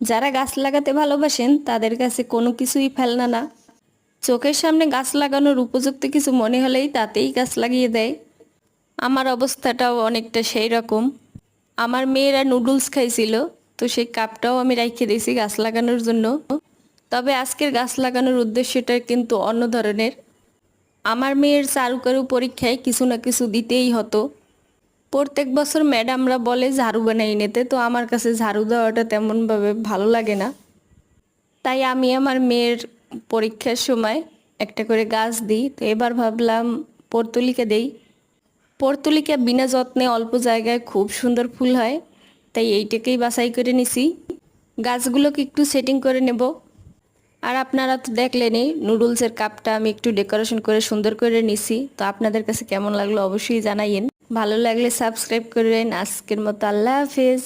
যারা গাছ লাগাতে ভালোবাসেন, তাদের কাছে কোনো কিছুই ফেলনা না। চোখের সামনে গাছ লাগানোর উপযুক্ত কিছু মনে হলেই তাতেই গাছ লাগিয়ে দেয়। আমার অবস্থাটাও অনেকটা সেই রকম। আমার মেয়েরা নুডলস খাইছিল, তো সেই কাপটাও আমি রেখে দিয়েছি গাছ লাগানোর জন্য। তবে আজকের গাছ লাগানোর উদ্দেশ্যটা কিন্তু অন্য ধরনের। আমার মেয়ের চারুকারু পরীক্ষায় কিছু না কিছু দিতেই হতো। প্রত্যেক বছর ম্যাডামরা বলে ঝাড়ু বানাই নিতে, তো আমার কাছে ঝাড়ু দেওয়াটা তেমনভাবে ভালো লাগে না। তাই আমি আমার মেয়ের পরীক্ষার সময় একটা করে গাছ দিই, তো এবার ভাবলাম পর্তুলিকা দেই। পর্তুলিকা বিনা যত্নে অল্প জায়গায় খুব সুন্দর ফুল হয়, তাই এইটাকেই বাছাই করে নিছি। গাছগুলোকে একটু সেটিং করে নেব। আর আপনারা তো দেখলেনই, নুডলসের কাপটা আমি একটু ডেকোরেশন করে সুন্দর করে নিছি, তো আপনাদের কাছে কেমন লাগল অবশ্যই জানাইয়েন। ভালো লাগলে সাবস্ক্রাইব করবেন। আজকের মতো আল্লাহ হাফেজ।